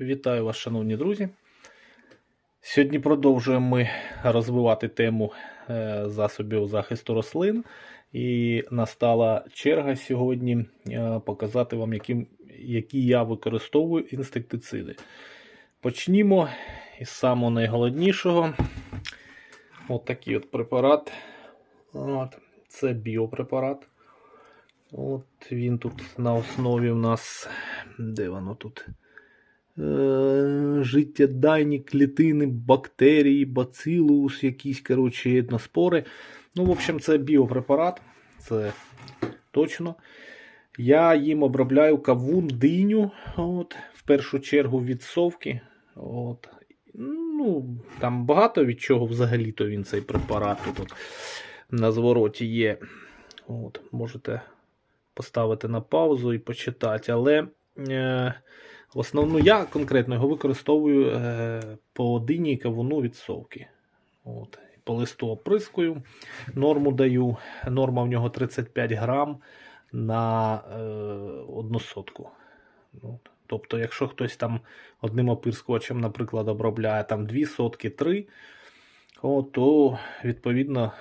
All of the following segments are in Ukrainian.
Вітаю вас, шановні друзі. Сьогодні продовжуємо ми розвивати тему е, засобів захисту рослин. І настала черга сьогодні е, показати вам, які, які я використовую інсектициди. Почнімо із самого найголовнішого. От такий от препарат. От. Це біопрепарат. От він тут на основі у нас. Де воно тут? Е, життєдайні клітини, бактерії, бацилус, якісь, коротше, односпори. Ну, в общем, це біопрепарат, це точно. Я їм обробляю кавун, диню, от, в першу чергу від совки. От. Ну, Там багато від чого взагалі-то він цей препарат тут на звороті є. От, Можете поставити на паузу і почитати. Але. Е, в основному я конкретно його використовую е, по дині кавуну від совки. От. По листу оприскую, норму даю. Норма в нього 35 грам на е, одну сотку. От. Тобто, якщо хтось там одним опирскувачем, наприклад, обробляє там 2 сотки 3, от, то відповідно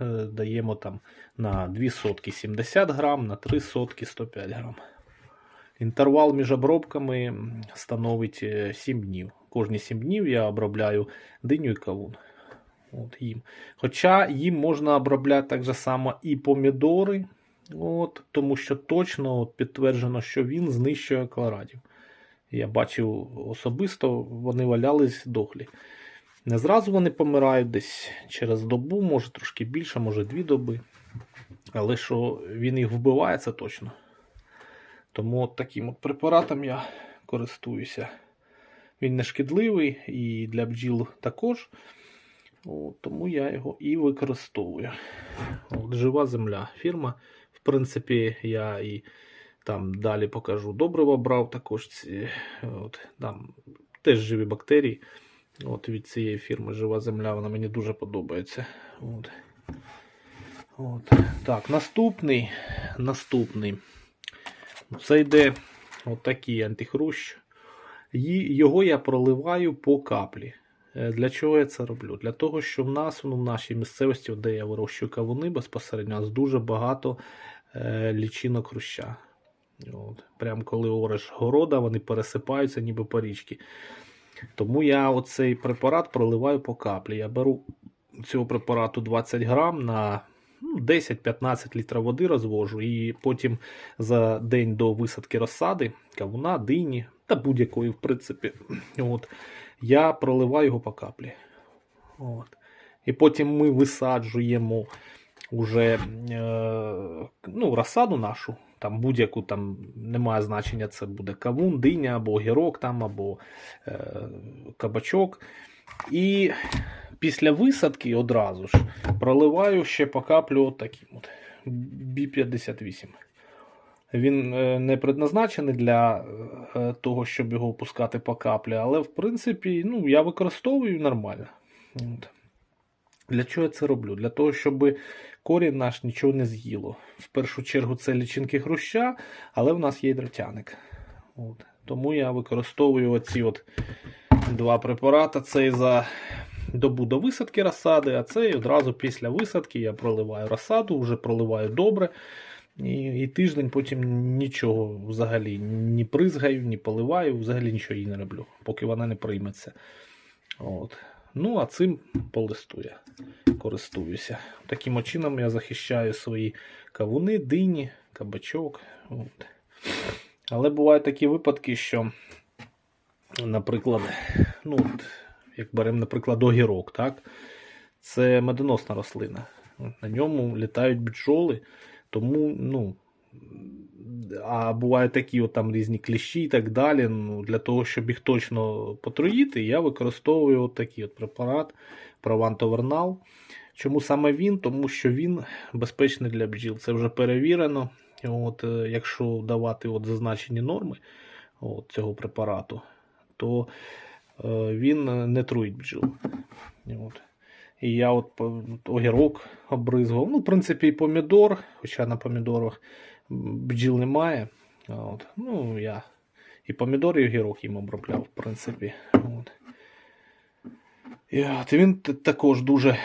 е, даємо там на 2 сотки 70 грам, на 3 сотки 105 грам. Інтервал між обробками становить 7 днів. Кожні 7 днів я обробляю диню і кавун. От їм. Хоча їм можна обробляти так же само і помідори, от, тому що точно от, підтверджено, що він знищує колорадів. Я бачив особисто, вони валялись дохлі. Не зразу вони помирають десь через добу, може трошки більше, може дві доби. Але що він їх вбиває, це точно. Тому от таким от препаратом я користуюся. Він не шкідливий і для бджіл також. От, тому я його і використовую. От, Жива земля фірма. В принципі, я і там далі покажу добриво брав також. Ці, от, там Теж живі бактерії. От Від цієї фірми Жива земля, вона мені дуже подобається. От. От. Так, наступний. Наступний. Це йде отакий антихрущ. Його я проливаю по каплі. Е, Для чого я це роблю? Для того, що в нас ну, в нашій місцевості, де я вирощую кавуни безпосередньо, у нас дуже багато е, лічинок хруща. От. Прям коли ореш города, вони пересипаються ніби по річці. Тому я оцей препарат проливаю по каплі. Я беру цього препарату 20 грам на 10-15 літрів води розвожу, і потім за день до висадки розсади, кавуна, дині та будь-якої, в принципі, от, я проливаю його по каплі. От. І потім ми висаджуємо уже е, ну, розсаду нашу. Там будь-яку там немає значення, це буде кавун, диня або огірок, там, або е, кабачок. І після висадки одразу ж проливаю ще по каплю от таким от B58. Він е, не предназначений для е, того, щоб його опускати по каплі, але в принципі ну, я використовую нормально. От. Для чого я це роблю? Для того, щоб корінь наш нічого не з'їло. В першу чергу це лічинки хруща, але в нас є дротяник. От. Тому я використовую оці от два препарати. Цей за добу до висадки розсади, а цей одразу після висадки я проливаю розсаду, вже проливаю добре. І і тиждень потім нічого взагалі ні призгаю, ні поливаю, взагалі нічого їй не роблю, поки вона не прийметься. От. Ну, а цим по листу користуюся. Таким чином я захищаю свої кавуни, дині, кабачок. От. Але бувають такі випадки, що, наприклад, ну, як беремо, наприклад, огірок, так? це медоносна рослина. На ньому літають бджоли, тому, ну, а бувають такі от там різні кліщі і так далі. Ну, Для того, щоб їх точно потруїти, я використовую от такий от препарат Провантовернал. Чому саме він? Тому що він безпечний для бджіл. Це вже перевірено. От, Якщо давати от зазначені норми от, цього препарату, то е, він не труїть бджіл. От. І я от огірок обризував. Ну, в принципі, і помідор, хоча на помідорах бджіл немає. От. Ну, Я І помідори, і огірок їм обробляв, в принципі. От. І от, він також дуже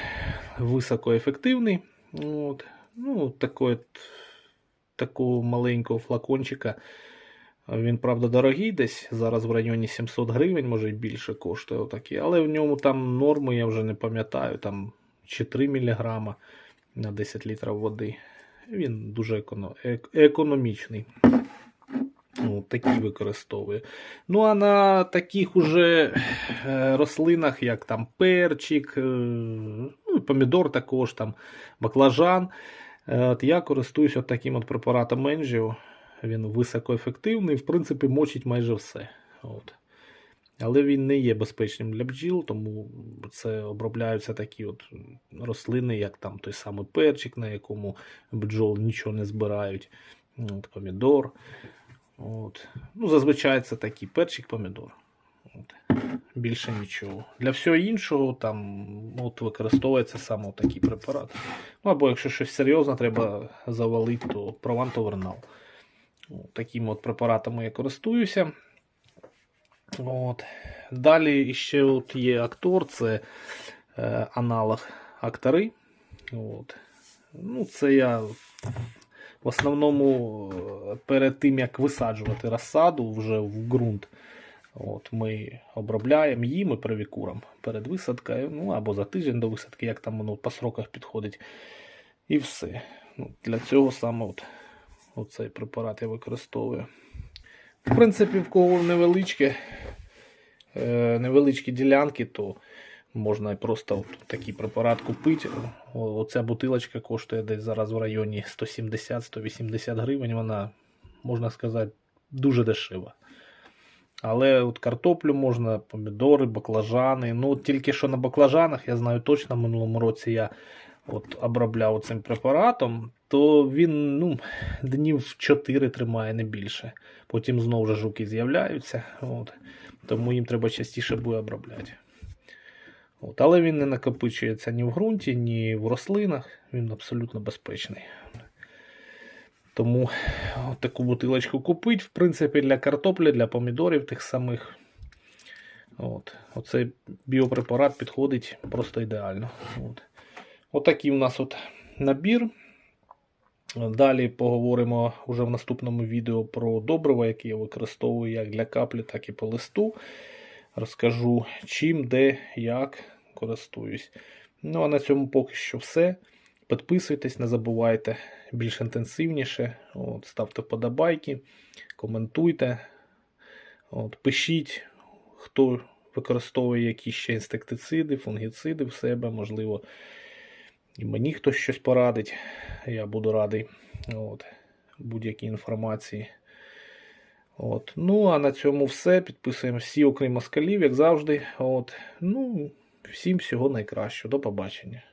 високоефективний. От. Ну, такий, от, такого маленького флакончика. Він, правда, дорогий десь. Зараз в районі 700 гривень, може і більше коштує отакий. Але в ньому там норми, я вже не пам'ятаю, там чи 3 мг на 10 літрів води. Він дуже еконо- економічний. Ну, такі використовує. Ну, а на таких уже е, рослинах, як там перчик, е, ну, помідор також, там, баклажан. е, От я користуюсь от таким от препаратом Енжіо. Він високоефективний, в принципі, мочить майже все. От. Але він не є безпечним для бджіл, тому це обробляються такі от рослини, як там той самий перчик, на якому бджол нічого не збирають. От, помідор. От. Ну, зазвичай це такий перчик, помідор. От. Більше нічого. Для всього іншого там от, використовується саме такий препарат. Ну, або якщо щось серйозне треба завалити, то провант-овернал. Такими от препаратами я користуюся. От. Далі ще от є актор, це е, аналог актори. От. Ну, це я в основному е, перед тим, як висаджувати розсаду вже в ґрунт. От, ми обробляємо їм і привікуром перед висадкою, ну або за тиждень до висадки, як там воно по сроках підходить. І все. Ну, для цього саме от, оцей препарат я використовую. В принципі, в кого невеличке, е, невеличкі ділянки, то можна просто такий препарат купити. Оця бутилочка коштує десь зараз в районі 170-180 гривень. Вона, можна сказати, дуже дешева. Але от картоплю можна, помідори, баклажани. Ну, тільки що на баклажанах, я знаю точно, в минулому році я от обробляв цим препаратом, то він ну, днів 4 тримає, не більше. Потім знову ж жуки з'являються. От. Тому їм треба частіше буде обробляти. От. Але він не накопичується ні в ґрунті, ні в рослинах. Він абсолютно безпечний. Тому от таку бутилочку купить, в принципі, для картоплі, для помідорів тих самих. От. Оцей біопрепарат підходить просто ідеально. От. Отакий у нас от набір. Далі поговоримо вже в наступному відео про добриво, яке я використовую як для каплі, так і по листу. Розкажу чим, де, як користуюсь. Ну а на цьому поки що все. Підписуйтесь, не забувайте більш інтенсивніше. От, ставте вподобайки, коментуйте. От, пишіть, хто використовує які ще інсектициди, фунгіциди в себе, можливо, і мені хтось щось порадить. Я буду радий будь-якій інформації. От. Ну, а на цьому все. Підписуємо всі, окрім москалів, як завжди. От. Ну, всім всього найкращого. До побачення.